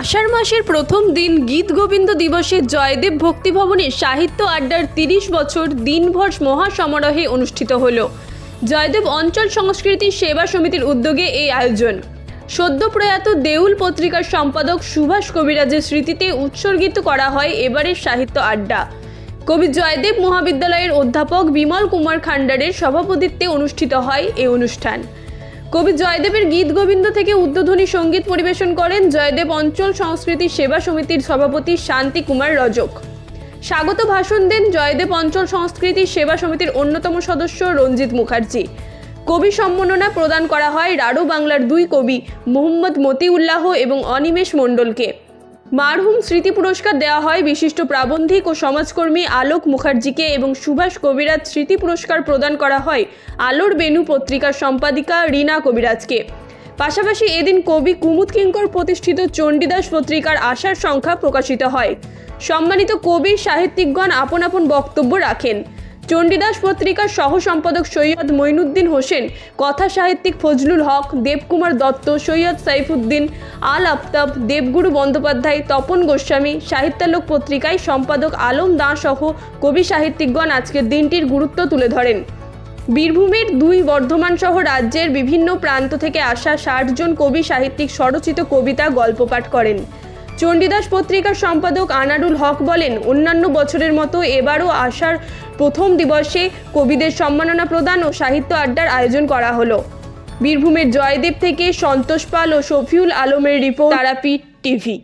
আষাঢ় মাসের প্রথম দিন গীত গোবিন্দ দিবসে জয়দেব ভক্তিভবনে সাহিত্য আড্ডার তিরিশ বছর দিনভর মহাসমারোহে অনুষ্ঠিত হল। জয়দেব অঞ্চল সংস্কৃতি সেবা সমিতির উদ্যোগে এই আয়োজন। সদ্য প্রয়াত দেউল পত্রিকার সম্পাদক সুভাষ কবিরাজের স্মৃতিতে উৎসর্গিত করা হয় এবারের সাহিত্য আড্ডা। কবি জয়দেব মহাবিদ্যালয়ের অধ্যাপক বিমল কুমার খান্ডারের সভাপতিত্বে অনুষ্ঠিত হয় এই অনুষ্ঠান। কবি জয়দেবের গীত গোবিন্দ থেকে উদ্বোধনী সংগীত পরিবেশন করেন জয়দেব অঞ্চল সংস্কৃতি সেবা সমিতির সভাপতি শান্তি কুমার রজক। স্বাগত ভাষণ দেন জয়দেব অঞ্চল সংস্কৃতি সেবা সমিতির অন্যতম সদস্য রঞ্জিত মুখার্জি। কবি সম্মাননা প্রদান করা হয় রাড়ু বাংলার দুই কবি, মোহাম্মদ মতিউল্লাহ এবং অনিমেষ মণ্ডলকে। মারহুম স্মৃতি পুরস্কার দেওয়া হয় বিশিষ্ট প্রাবন্ধিক ও সমাজকর্মী আলোক মুখার্জিকে এবং সুভাষ কবিরাজ স্মৃতি পুরস্কার প্রদান করা হয় আলোর বেনু পত্রিকার সম্পাদিকা রীনা কবিরাজকে। পাশাপাশি এদিন কবি কুমুদ কিঙ্কর প্রতিষ্ঠিত চণ্ডীদাস পত্রিকার আশার সংখ্যা প্রকাশিত হয়। সম্মানিত কবি, সাহিত্যিকগণ আপন আপন বক্তব্য রাখেন। চণ্ডীদাস পত্রিকার সহ সম্পাদক সৈয়দ মঈনুদ্দিন হোসেন, কথা সাহিত্যিক ফজলুল হক, দেবকুমার দত্ত, সৈয়দ সাইফুদ্দিন আল আফতাব, দেবগুরু বন্দ্যোপাধ্যায়, তপন গোস্বামী, সাহিত্যালোক পত্রিকায় সম্পাদক আলম দাঁ সহ কবি সাহিত্যিকগণ আজকের দিনটির গুরুত্ব তুলে ধরেন। বীরভূমের দুই বর্ধমান সহ রাজ্যের বিভিন্ন প্রান্ত থেকে আসা ষাট জন কবি সাহিত্যিক স্বরচিত কবিতা গল্প পাঠ করেন। চণ্ডীদাস পত্রিকার সম্পাদক আনারুল হক বলেন, অন্যান্য বছরের মতো এবারও আসার প্রথম দিবসে কবিদের সম্মাননা প্রদান ও সাহিত্য আড্ডার আয়োজন করা হলো। বীরভূমের জয়দেব থেকে সন্তোষ পাল ও শফিউল আলমের রিপোর্ট, তারাপীঠ টিভি।